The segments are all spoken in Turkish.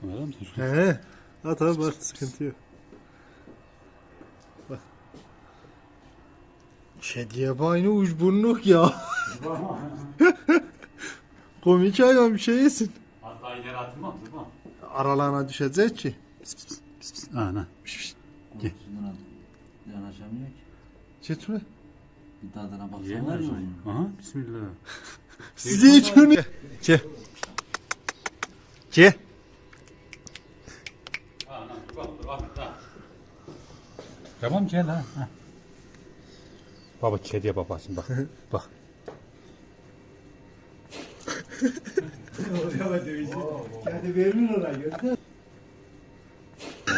Kamera mı tutuyorsun? He. At abi bak sıkıntı yok. Bak. Kediye aynı ucburnluk ya. Komik hayvan bir şey yesin. Hatta ileri atılmaz değil mi? Aralarına düşecek ki. Pis pis. Ana. Gel. Şundan yanaşamıyor ki. Gitme. Bir tadına baksalar ya. Aha bismillah. Size hiç görmüyor. Gel. Gel. Tamam gel ha. ha. Baba kediye bak bak şimdi bak. bak. Kedi verin oraya gönder.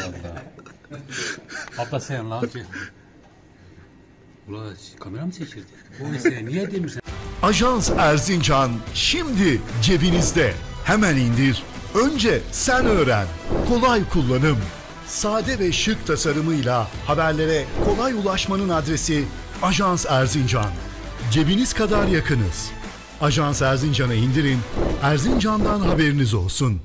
Vallahi. Abla sen lan. Gel. Ula kamera mı seçildi? O sen niye demişsin? Ajans Erzincan şimdi cebinizde. Hemen indir. Önce sen öğren. Kolay kullanım. Sade ve şık tasarımıyla haberlere kolay ulaşmanın adresi Ajans Erzincan. Cebiniz kadar yakınız. Ajans Erzincan'ı indirin. Erzincan'dan haberiniz olsun.